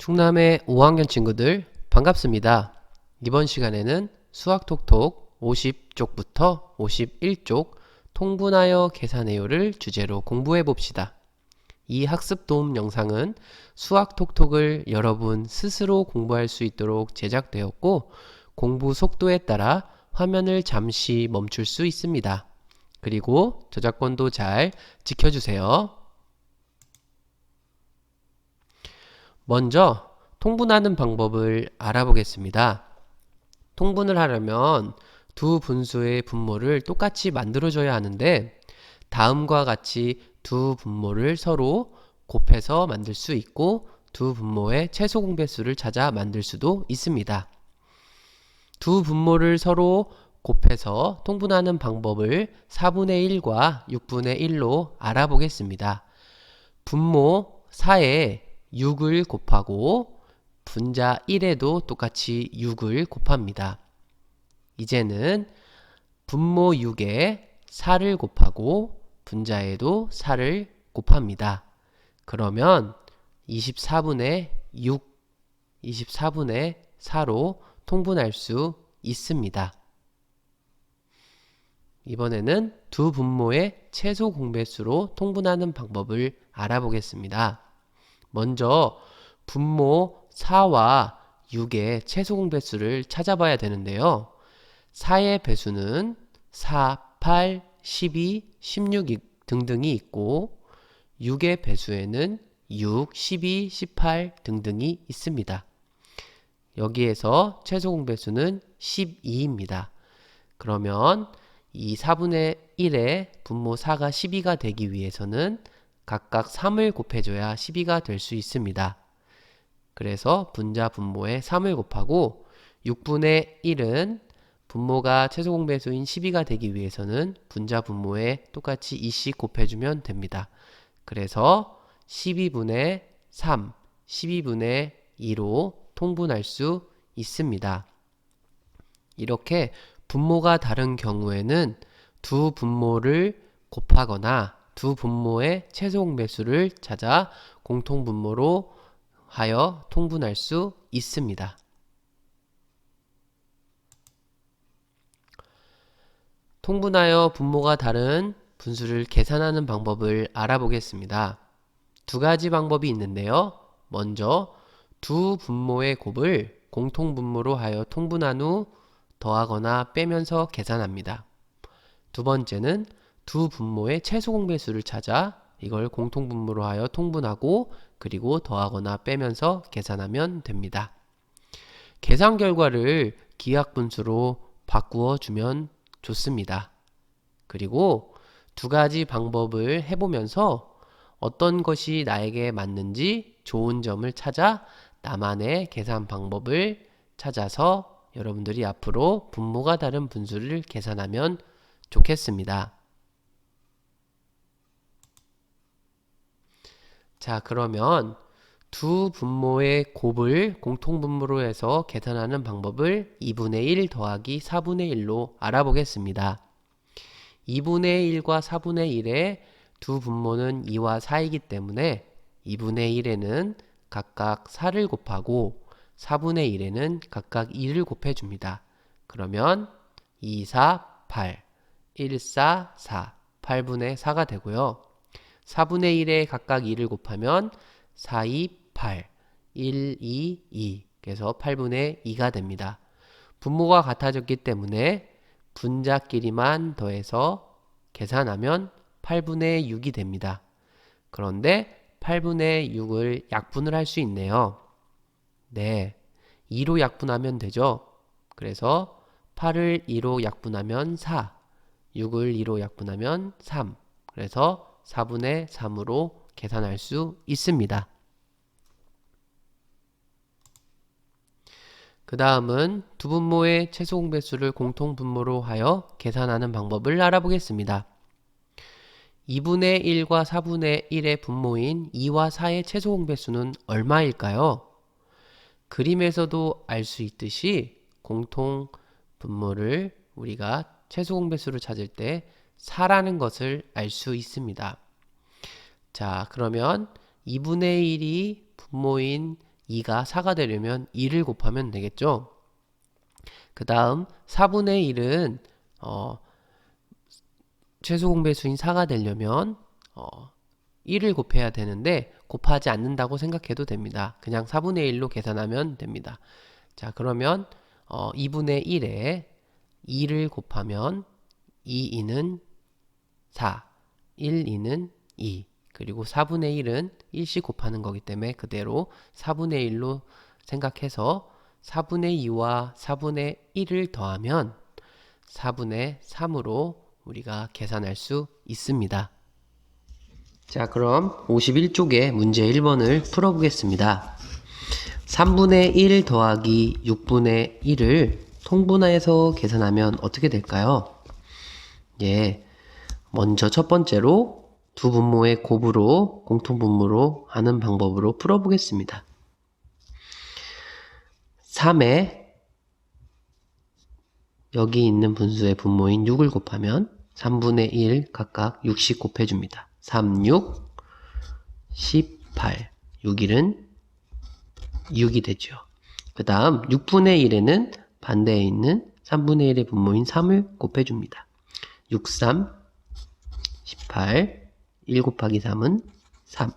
충남의 5학년 친구들 반갑습니다. 이번 시간에는 수학톡톡 50쪽부터 51쪽 통분하여 계산해요를 주제로 공부해 봅시다. 이 학습 도움 영상은 수학톡톡을 여러분 스스로 공부할 수 있도록 제작되었고 공부 속도에 따라 화면을 잠시 멈출 수 있습니다. 그리고 저작권도 잘 지켜주세요. 먼저 통분하는 방법을 알아보겠습니다. 통분을 하려면 두 분수의 분모를 똑같이 만들어줘야 하는데 다음과 같이 두 분모를 서로 곱해서 만들 수 있고 두 분모의 최소 공배수를 찾아 만들 수도 있습니다. 두 분모를 서로 곱해서 통분하는 방법을 4분의 1과 6분의 1로 알아보겠습니다. 분모 4에 6을 곱하고 분자 1에도 똑같이 6을 곱합니다. 이제는 분모 6에 4를 곱하고 분자에도 4를 곱합니다. 그러면 24분의 6, 24분의 4로 통분할 수 있습니다. 이번에는 두 분모의 최소 공배수로 통분하는 방법을 알아보겠습니다. 먼저 분모 4와 6의 최소 공 배수를 찾아봐야 되는데요. 4의 배수는 4, 8, 12, 16 등등이 있고 6의 배수에는 6, 12, 18 등등이 있습니다. 여기에서 최소 공 배수는 12입니다. 그러면 이 4분의 1의 분모 4가 12가 되기 위해서는 각각 3을 곱해줘야 12가 될 수 있습니다. 그래서 분자 분모에 3을 곱하고 6분의 1은 분모가 최소 공배수인 12가 되기 위해서는 분자 분모에 똑같이 2씩 곱해주면 됩니다. 그래서 12분의 3, 12분의 2로 통분할 수 있습니다. 이렇게 분모가 다른 경우에는 두 분모를 곱하거나 두 분모의 최소 공 배수를 찾아 공통 분모로 하여 통분할 수 있습니다. 통분하여 분모가 다른 분수를 계산하는 방법을 알아보겠습니다. 두 가지 방법이 있는데요. 먼저 두 분모의 곱을 공통 분모로 하여 통분한 후 더하거나 빼면서 계산합니다. 두 번째는 두 분모의 최소 공배수를 찾아 이걸 공통분모로 하여 통분하고 그리고 더하거나 빼면서 계산하면 됩니다. 계산 결과를 기하분수로 바꾸어 주면 좋습니다. 그리고 두 가지 방법을 해보면서 어떤 것이 나에게 맞는지 좋은 점을 찾아 나만의 계산 방법을 찾아서 여러분들이 앞으로 분모가 다른 분수를 계산하면 좋겠습니다. 자, 그러면 두 분모의 곱을 공통분모로 해서 계산하는 방법을 2분의 1 더하기 4분의 1로 알아보겠습니다. 2분의 1과 4분의 1의 두 분모는 2와 4이기 때문에 2분의 1에는 각각 4를 곱하고 4분의 1에는 각각 2를 곱해줍니다. 그러면 2, 4, 8, 1, 4, 4, 8분의 4가 되고요. 4분의 1에 각각 2를 곱하면 4, 2, 8, 1, 2, 2. 그래서 8분의 2가 됩니다. 분모가 같아졌기 때문에 분자끼리만 더해서 계산하면 8분의 6이 됩니다. 그런데 8분의 6을 약분을 할 수 있네요. 네. 2로 약분하면 되죠. 그래서 8을 2로 약분하면 4, 6을 2로 약분하면 3. 그래서 4분의 3으로 계산할 수 있습니다. 그 다음은 두 분모의 최소 공배수를 공통 분모로 하여 계산하는 방법을 알아보겠습니다. 2분의 1과 4분의 1의 분모인 2와 4의 최소 공배수는 얼마일까요? 그림에서도 알 수 있듯이 공통 분모를 우리가 최소 공배수를 찾을 때 4라는 것을 알 수 있습니다. 자, 그러면 2분의 1이 분모인 2가 4가 되려면 2를 곱하면 되겠죠? 그 다음 4분의 1은 어, 최소 공배수인 4가 되려면 어, 1을 곱해야 되는데 곱하지 않는다고 생각해도 됩니다. 그냥 4분의 1로 계산하면 됩니다. 자 그러면 어, 2분의 1에 2를 곱하면 2, 2는 4, 1, 2는 2 그리고 4분의 1은 1씩 곱하는 거기 때문에 그대로 4분의 1로 생각해서 4분의 2와 4분의 1을 더하면 4분의 3으로 우리가 계산할 수 있습니다. 자, 그럼 51쪽의 문제 1번을 풀어보겠습니다. 3분의 1 더하기 6분의 1을 통분해서 계산하면 어떻게 될까요? 예. 먼저 첫 번째로 두 분모의 곱으로 공통분모로 하는 방법으로 풀어보겠습니다. 3에 여기 있는 분수의 분모인 6을 곱하면 3분의 1 각각 6씩 곱해줍니다. 3, 6, 18. 6일은 6이 되죠. 그 다음 6분의 1에는 반대에 있는 3분의 1의 분모인 3을 곱해줍니다. 6, 3, 18. 1 곱하기 3은 3.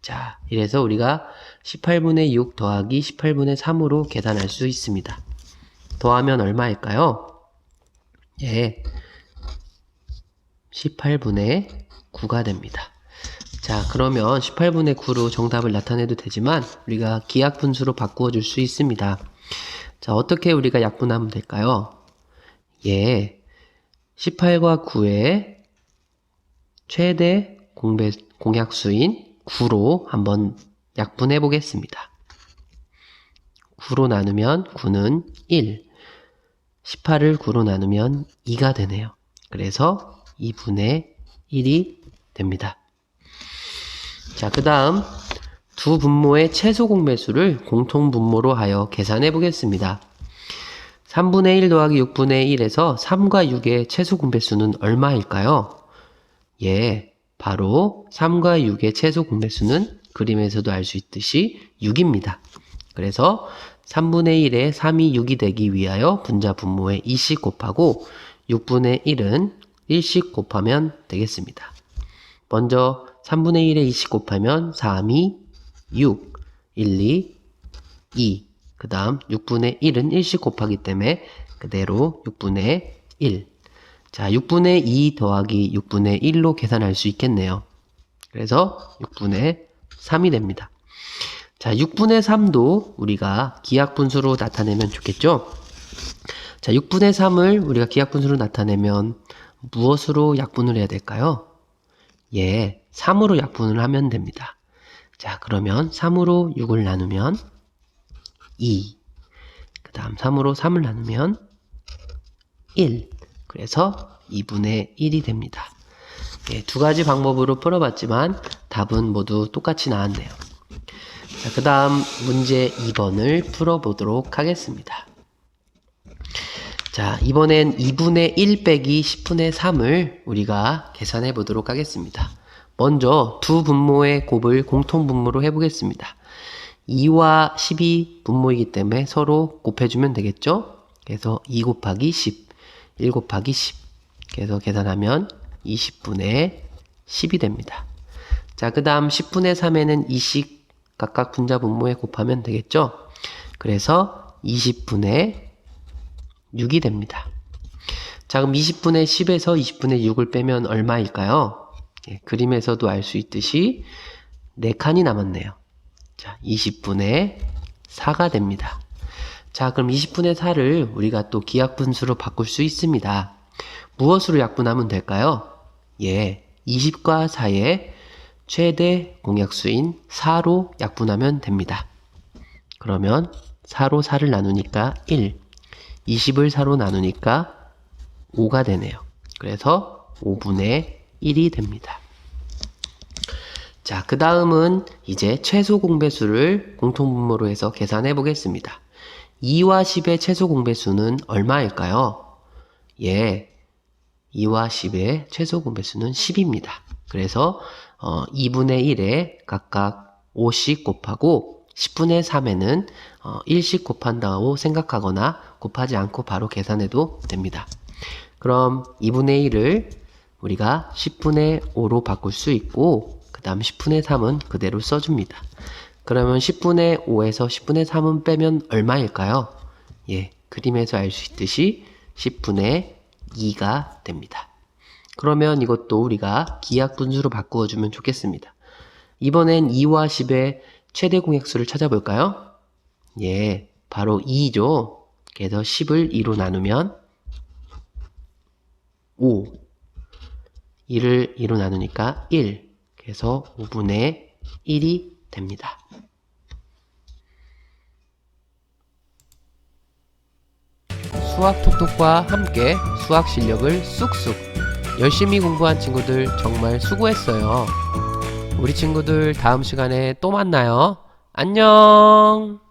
자, 이래서 우리가 18분의 6 더하기 18분의 3으로 계산할 수 있습니다. 더하면 얼마일까요? 예. 18분의 9가 됩니다. 자, 그러면 18분의 9로 정답을 나타내도 되지만 우리가 기하분수로 바꾸어 줄 수 있습니다. 자, 어떻게 우리가 약분하면 될까요? 예. 18과 9의 최대 공배, 공약수인 9로 한번 약분해 보겠습니다. 9로 나누면 9는 1. 18을 9로 나누면 2가 되네요. 그래서 2분의 1이 됩니다. 자, 그 다음 두 분모의 최소 공배수를 공통 분모로 하여 계산해 보겠습니다. 3분의 1 더하기 6분의 1에서 3과 6의 최소 공배수는 얼마일까요? 예, 바로 3과 6의 최소 공배수는 그림에서도 알 수 있듯이 6입니다. 그래서 3분의 1에 3이 6이 되기 위하여 분자 분모에 2씩 곱하고 6분의 1은 1씩 곱하면 되겠습니다. 먼저 3분의 1에 2씩 곱하면 3이 6, 1, 2, 2. 그 다음 6분의 1은 1씩 곱하기 때문에 그대로 6분의 1. 자, 6분의 2 더하기 6분의 1로 계산할 수 있겠네요. 그래서 6분의 3이 됩니다. 자, 6분의 3도 우리가 기하분수로 나타내면 좋겠죠? 자, 6분의 3을 우리가 기하분수로 나타내면 무엇으로 약분을 해야 될까요? 예, 3으로 약분을 하면 됩니다. 자, 그러면 3으로 6을 나누면 2. 그 다음 3으로 3을 나누면 1. 그래서 2분의 1이 됩니다. 예, 두 가지 방법으로 풀어봤지만 답은 모두 똑같이 나왔네요. 자, 그 다음 문제 2번을 풀어보도록 하겠습니다. 자, 이번엔 2분의 1 빼기 10분의 3을 우리가 계산해 보도록 하겠습니다. 먼저 두 분모의 곱을 공통 분모로 해보겠습니다. 2와 10이 분모이기 때문에 서로 곱해주면 되겠죠? 그래서 2 곱하기 10, 1 곱하기 10. 그래서 계산하면 20분의 10이 됩니다. 자, 그 다음 10분의 3에는 2씩 각각 분자 분모에 곱하면 되겠죠? 그래서 20분의 6이 됩니다. 자, 그럼 20분의 10에서 20분의 6을 빼면 얼마일까요? 예, 그림에서도 알 수 있듯이 4칸이 남았네요. 자, 20분의 4가 됩니다. 자, 그럼 20분의 4를 우리가 또 기하분수로 바꿀 수 있습니다. 무엇으로 약분하면 될까요? 예, 20과 4의 최대 공약수인 4로 약분하면 됩니다. 그러면 4로 4를 나누니까 1, 20을 4로 나누니까 5가 되네요. 그래서 5분의 1이 됩니다. 자, 그 다음은 이제 최소 공배수를 공통분모로 해서 계산해 보겠습니다. 2와 10의 최소 공배수는 얼마일까요? 예, 2와 10의 최소 공배수는 10입니다. 그래서 어, 2분의 1에 각각 5씩 곱하고 10분의 3에는 어, 1씩 곱한다고 생각하거나 곱하지 않고 바로 계산해도 됩니다. 그럼 2분의 1을 우리가 10분의 5로 바꿀 수 있고 그 다음 10분의 3은 그대로 써줍니다. 그러면 10분의 5에서 10분의 3은 빼면 얼마일까요? 예, 그림에서 알 수 있듯이 10분의 2가 됩니다. 그러면 이것도 우리가 기하 분수로 바꾸어 주면 좋겠습니다. 이번엔 2와 10의 최대 공약수를 찾아볼까요? 예, 바로 2죠. 그래서 10을 2로 나누면 5. 2를 2로 나누니까 1. 그래서 5분의 1이 됩니다. 수학 톡톡과 함께 수학 실력을 쑥쑥 열심히 공부한 친구들 정말 수고했어요. 우리 친구들 다음 시간에 또 만나요. 안녕!